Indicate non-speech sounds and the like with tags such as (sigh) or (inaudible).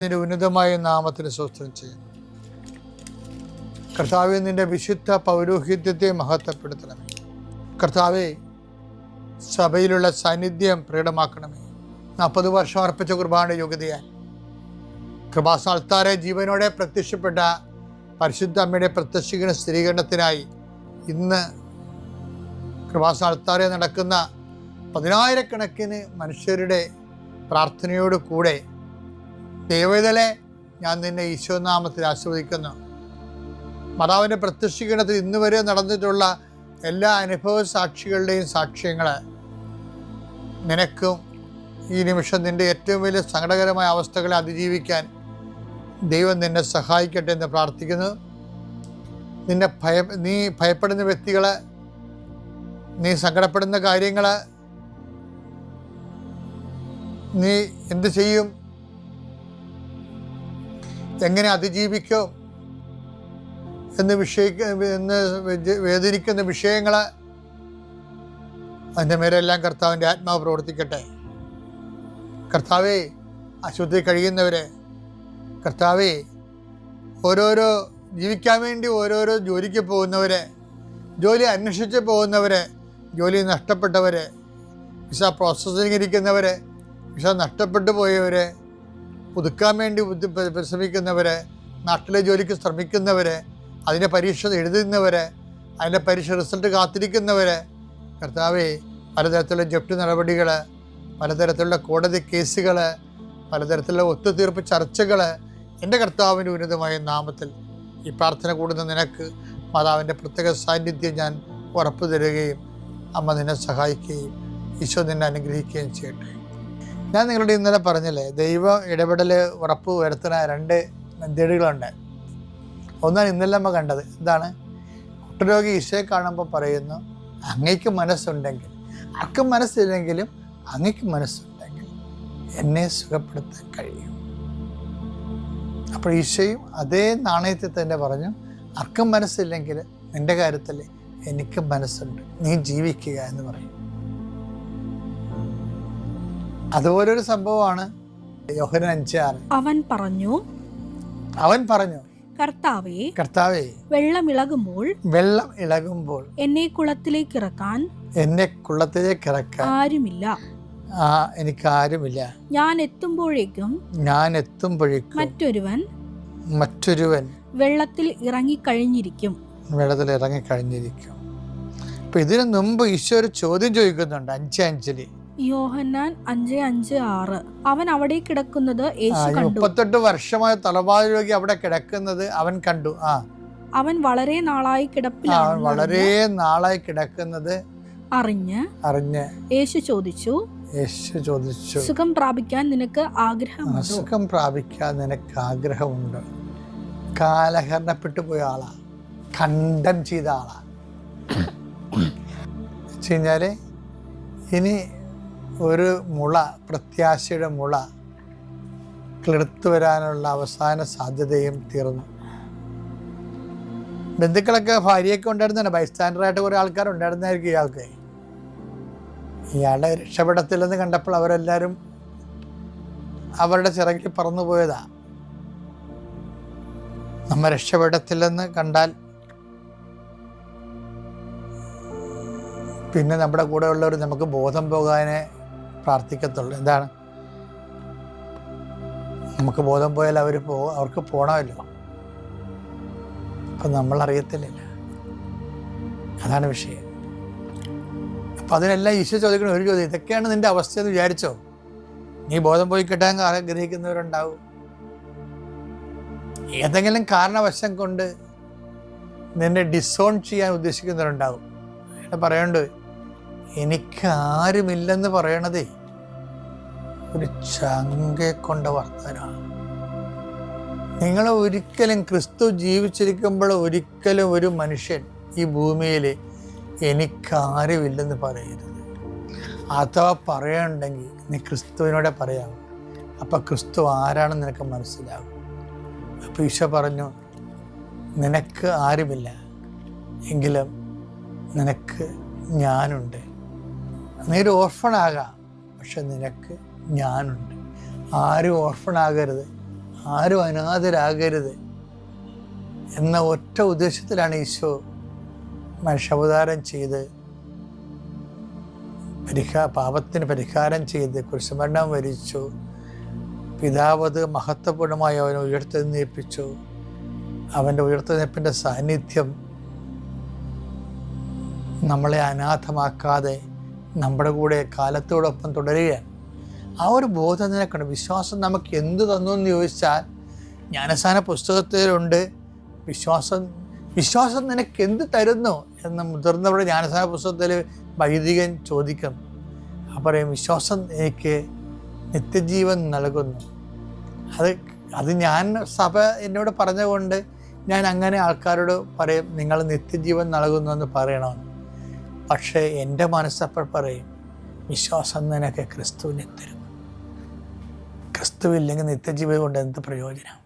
നിന്റെ ഉന്നതമായ നാമത്തിന് സ്വസ്ഥം ചെയ്യുന്നു. കർത്താവെ നിന്റെ വിശുദ്ധ പൗരോഹിത്യത്തെ മഹത്വപ്പെടുത്തണമേ. കർത്താവെ സഭയിലുള്ള സാന്നിധ്യം പ്രകടമാക്കണമേ. നാൽപ്പത് വർഷം അർപ്പിച്ച കുർബാന യോഗ്യതയാൽ. കൃപാസാൽത്താരെ ജീവനോടെ പ്രത്യക്ഷപ്പെട്ട പരിശുദ്ധ അമ്മയുടെ പ്രത്യക്ഷീകരണ സ്ഥിരീകരണത്തിനായി ഇന്ന് കൃപാസാൽത്താരെ നടക്കുന്ന പതിനായിരക്കണക്കിന് മനുഷ്യരുടെ പ്രാർത്ഥനയോട് കൂടെ ദൈവതലെ ഞാൻ നിന്നെ ഈശോനാമത്തിൽ ആസ്വദിക്കുന്നു മാതാവിന്റെ പ്രത്യക്ഷീകരണത്തിൽ ഇന്ന് വരെ നടന്നിട്ടുള്ള എല്ലാ അനുഭവ സാക്ഷികളുടെയും സാക്ഷ്യങ്ങൾ നിനക്കും ഈ നിമിഷം നിന്റെ ഏറ്റവും വലിയ സങ്കടകരമായ അവസ്ഥകളെ അതിജീവിക്കാൻ ദൈവം നിന്നെ സഹായിക്കട്ടെ എന്ന് പ്രാർത്ഥിക്കുന്നു. നിന്നെ ഭയ നീ ഭയപ്പെടുന്ന വ്യക്തികൾ നീ സങ്കടപ്പെടുന്ന കാര്യങ്ങൾ നീ എന്ത് ചെയ്യും? എങ്ങനെ അതിജീവിക്കും എന്ന് വിഷയിക്ക എന്ന് വേദനിക്കുന്ന വിഷയങ്ങൾ അതിന്റെ മേലെല്ലാം കർത്താവിന്റെ ആത്മാവ് പ്രവർത്തിക്കട്ടെ. കർത്താവേ അശുദ്ധി കഴിയുന്നവരെ കർത്താവേ ഓരോരോ ജീവിക്കാൻ വേണ്ടി ഓരോരോ ജോലിക്ക് പോകുന്നവരെ ജോലി അന്വേഷിച്ച് പോകുന്നവരെ ജോലി നഷ്ടപ്പെട്ടവരെ വിസ പ്രോസസ്സിംഗ് ഇരിക്കുന്നവരെ വിസ നഷ്ടപ്പെട്ടു പോയവരെ പുതുക്കാൻ വേണ്ടി പരിശ്രമിക്കുന്നവർ നാട്ടിലെ ജോലിക്ക് ശ്രമിക്കുന്നവരെ അതിന്റെ പരീക്ഷ എഴുതുന്നവരെ അതിന്റെ പരീക്ഷ റിസൾട്ട് കാത്തിരിക്കുന്നവരെ കർത്താവെ പലതരത്തിലുള്ള ജപ്തി നടപടികൾ പലതരത്തിലുള്ള കോടതി കേസുകൾ പലതരത്തിലുള്ള ഒത്തുതീർപ്പ് ചർച്ചകൾ എന്റെ കർത്താവിന്റെ ഉന്നതമായ നാമത്തിൽ ഈ പ്രാർത്ഥന കൂടുന്ന നിനക്ക് മാതാവിന്റെ പ്രത്യേക സാന്നിധ്യം ഞാൻ ഉറപ്പു തരുകയും അമ്മ നിന്നെ സഹായിക്കുകയും ഈശോ നിന്നെ അനുഗ്രഹിക്കുകയും ചെയ്യട്ടെ. ഞാൻ നിങ്ങളുടെ ഇന്നലെ പറഞ്ഞില്ലേ ദൈവ ഇടപെടൽ ഉറപ്പ് വരുത്തുന്ന രണ്ട് മെത്തേഡുകളുണ്ട് ഒന്നാണ് ഇന്നലെ നമ്മൾ കണ്ടത്. എന്താണ്? കുട്ടരോഗി ഈശോയെ കാണുമ്പോൾ പറയുന്നു അങ്ങയ്ക്ക് മനസ്സുണ്ടെങ്കിൽ. ആർക്കും മനസ്സില്ലെങ്കിലും അങ്ങയ്ക്ക് മനസ്സുണ്ടെങ്കിൽ എന്നെ സുഖപ്പെടുത്താൻ കഴിയും. അപ്പോൾ ഈശോയും അതേ നാണയത്തിൽ തന്നെ പറഞ്ഞു ആർക്കും മനസ്സില്ലെങ്കിൽ നിന്റെ കാര്യത്തിൽ എനിക്ക് മനസ്സുണ്ട്. നീ ജീവിക്കുക എന്ന് പറയും. അതുപോലൊരു സംഭവമാണ്. യോഹന അവൻ പറഞ്ഞു അവൻ പറഞ്ഞു കർത്താവേ കർത്താവേ വെള്ളം ഇളകുമ്പോൾ വെള്ളം ഇളകുമ്പോൾ എന്നെ കുളത്തിലേക്ക് ഇറക്കാൻ എന്നെ കുളത്തിലേക്ക് ഇറക്കാൻ ആരുമില്ല. ആ എനിക്ക് ആരുമില്ല. ഞാൻ എത്തുമ്പോഴേക്കും ഞാൻ എത്തുമ്പോഴേക്കും മറ്റൊരുവൻ മറ്റൊരുവൻ വെള്ളത്തിൽ ഇറങ്ങി കഴിഞ്ഞിരിക്കും വെള്ളത്തിൽ ഇറങ്ങി കഴിഞ്ഞിരിക്കും അപ്പൊ ഇതിനു മുമ്പ് ഈശോ ഒരു ചോദ്യം ചോദിക്കുന്നുണ്ട് അഞ്ച് അഞ്ചിൽ. യോഹന്നാൻ അഞ്ച് അഞ്ച് ആറ്. അവൻ അവിടെ കിടക്കുന്നത് യേശു കണ്ടു. മുപ്പത്തെട്ട് വർഷമായ തലവാതി രോഗി അവിടെ കിടക്കുന്നത് അവൻ കണ്ടു. ആ. അവൻ വളരെ നാളായി കിടപ്പിലാണ് വളരെ നാളായി കിടക്കുന്നത് അറിഞ്ഞ് അറിഞ്ഞ് യേശു ചോദിച്ചു യേശു ചോദിച്ചു. സുഖം പ്രാപിക്കാൻ നിനക്ക് ആഗ്രഹം സുഖം പ്രാപിക്കാൻ നിനക്ക് ആഗ്രഹമുണ്ട്. കാലഹരണപ്പെട്ടു പോയ ആളാ. കണ്ടം ചെയ്ത ആളാ. (coughs) വെച്ച് കഴിഞ്ഞാൽ ഇനി ഒരു മുള പ്രത്യാശയുടെ മുള കിളിർത്തു വരാനുള്ള അവസാന സാധ്യതയും തീർന്നു. ബന്ധുക്കളൊക്കെ ഭാര്യയൊക്കെ ഉണ്ടായിരുന്നല്ലോ. ബൈസ്റ്റാൻഡറായിട്ട് കുറേ ആൾക്കാരുണ്ടായിരുന്നായിരിക്കും ഇയാൾക്ക്. ഇയാളെ രക്ഷപ്പെടത്തില്ലെന്ന് കണ്ടപ്പോൾ അവരെല്ലാവരും അവരുടെ ചിറകിൽ പറന്നു പോയതാ. നമ്മ രക്ഷപ്പെടത്തില്ലെന്ന് കണ്ടാൽ പിന്നെ നമ്മുടെ കൂടെ ഉള്ളവർ നമുക്ക് ബോധം പോകാനേ പ്രാർത്ഥിക്കത്തുള്ളൂ. എന്താണ്? നമുക്ക് ബോധം പോയാൽ അവർ പോ അവർക്ക് പോകണമല്ലോ അപ്പം നമ്മൾ അറിയത്തില്ലല്ലോ അതാണ് വിഷയം. അപ്പം അതിനെല്ലാം ഈശോ ചോദിക്കണം ഒരു ചോദ്യം ഇതൊക്കെയാണ് നിന്റെ അവസ്ഥ എന്ന് വിചാരിച്ചോ? നീ ബോധം പോയി കിട്ടാൻ ആഗ്രഹിക്കുന്നവരുണ്ടാവും. ഏതെങ്കിലും കാരണവശം കൊണ്ട് നിന്നെ ഡിസോൺ ചെയ്യാൻ ഉദ്ദേശിക്കുന്നവരുണ്ടാവും. പറയണ്ട് എനിക്ക് ആരുമില്ലെന്ന് പറയണതേ ഒരു ചങ്കെ കൊണ്ട വർത്തനാണ്. നിങ്ങൾ ഒരിക്കലും ക്രിസ്തു ജീവിച്ചിരിക്കുമ്പോൾ ഒരിക്കലും ഒരു മനുഷ്യൻ ഈ ഭൂമിയിൽ എനിക്കാരുമില്ലെന്ന് പറയരുത്. അഥവാ പറയണ്ടെങ്കിൽ നീ ക്രിസ്തുവിനോടെ പറയാം അപ്പം ക്രിസ്തു ആരാണെന്ന് നിനക്ക് മനസ്സിലാകും അപ്പോൾ ഈശോ പറഞ്ഞു നിനക്ക് ആരുമില്ല എങ്കിലും നിനക്ക് ഞാനുണ്ട്. നീ ഒരു ഓർഫണാകാം പക്ഷെ നിനക്ക് ഞാനുണ്ട്. ആരും ഓർഫണാകരുത്. ആരും അനാഥരാകരുത് എന്ന ഒറ്റ ഉദ്ദേശത്തിലാണ് ഈശോ മനുഷ്യാവതാരം ചെയ്ത് പരിഹാ പാപത്തിന് പരിഹാരം ചെയ്ത് കുരിശുമരണം വരിച്ചു. പിതാവത് മഹത്വപൂർണമായി അവനെ ഉയർത്തെഴുന്നേൽപ്പിച്ചു. അവന്റെ ഉയർത്തെഴുന്നേൽപ്പിന്റെ സാന്നിധ്യം നമ്മളെ അനാഥമാക്കാതെ നമ്മുടെ കൂടെ കാലത്തോടൊപ്പം തുടരുകയാണ്. ആ ഒരു ബോധം നിനക്കുണ്ട് വിശ്വാസം നമുക്ക് എന്ത് തന്നു എന്ന് ചോദിച്ചാൽ ജ്ഞാനസ്ഥാന പുസ്തകത്തിലുണ്ട്. വിശ്വാസം വിശ്വാസം നിനക്ക് എന്ത് തരുന്നു എന്ന് മുതിർന്നവരുടെ ജ്ഞാനസ്ഥാന പുസ്തകത്തിൽ വൈദികൻ ചോദിക്കും. പറയും വിശ്വാസം എനിക്ക് നിത്യജീവൻ നൽകുന്നു. അത് അത് ഞാൻ സഭ എന്നോട് പറഞ്ഞുകൊണ്ട് ഞാൻ അങ്ങനെ ആൾക്കാരോട് പറയും നിങ്ങൾ നിത്യജീവൻ നൽകുന്നു എന്ന് പറയണമെന്ന് പക്ഷേ എന്റെ മനസ്സപ്പോൾ പറയും വിശ്വാസം നിനക്ക് ക്രിസ്തുവിനെ തരും ക്രിസ്തുവില്ലെങ്കിൽ നിത്യജീവിതം കൊണ്ട് എന്ത് പ്രയോജനം?